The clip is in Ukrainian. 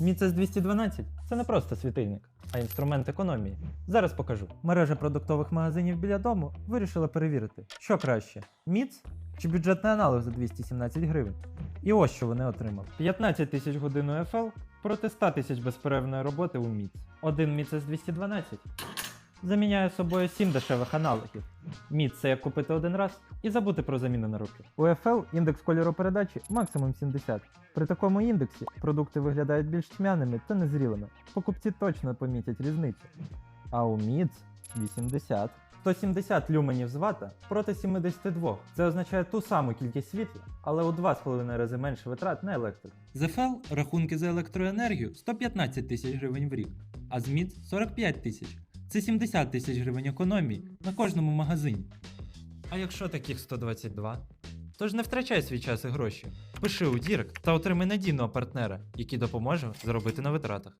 Міцес 212 це не просто світильник, а інструмент економії. Зараз покажу. Мережа продуктових магазинів біля дому вирішила перевірити, що краще: Міц чи бюджетний аналог за 217 гривень. І ось що вони отримали: 15 тисяч годин УФЛ проти 100 тисяч безперервної роботи у Міц. Один Міцес 212 заміняє собою 7 дешевих аналогів. Міц це як купити один раз і забути про заміну на руки. У FL індекс кольоропередачі максимум 70. При такому індексі продукти виглядають більш тьмяними та незрілими. Покупці точно помітять різницю. А у Міц 80. 170 люменів з вата проти 72. Це означає ту саму кількість світла, але у 2,5 рази менше витрат на електрику. З FL рахунки за електроенергію 115 тисяч гривень в рік, а з Міц 45 тисяч. Це 70 тисяч гривень економії на кожному магазині. А якщо таких 122? Тож не втрачай свій час і гроші. Пиши у Дірект та отримай надійного партнера, який допоможе зробити на витратах.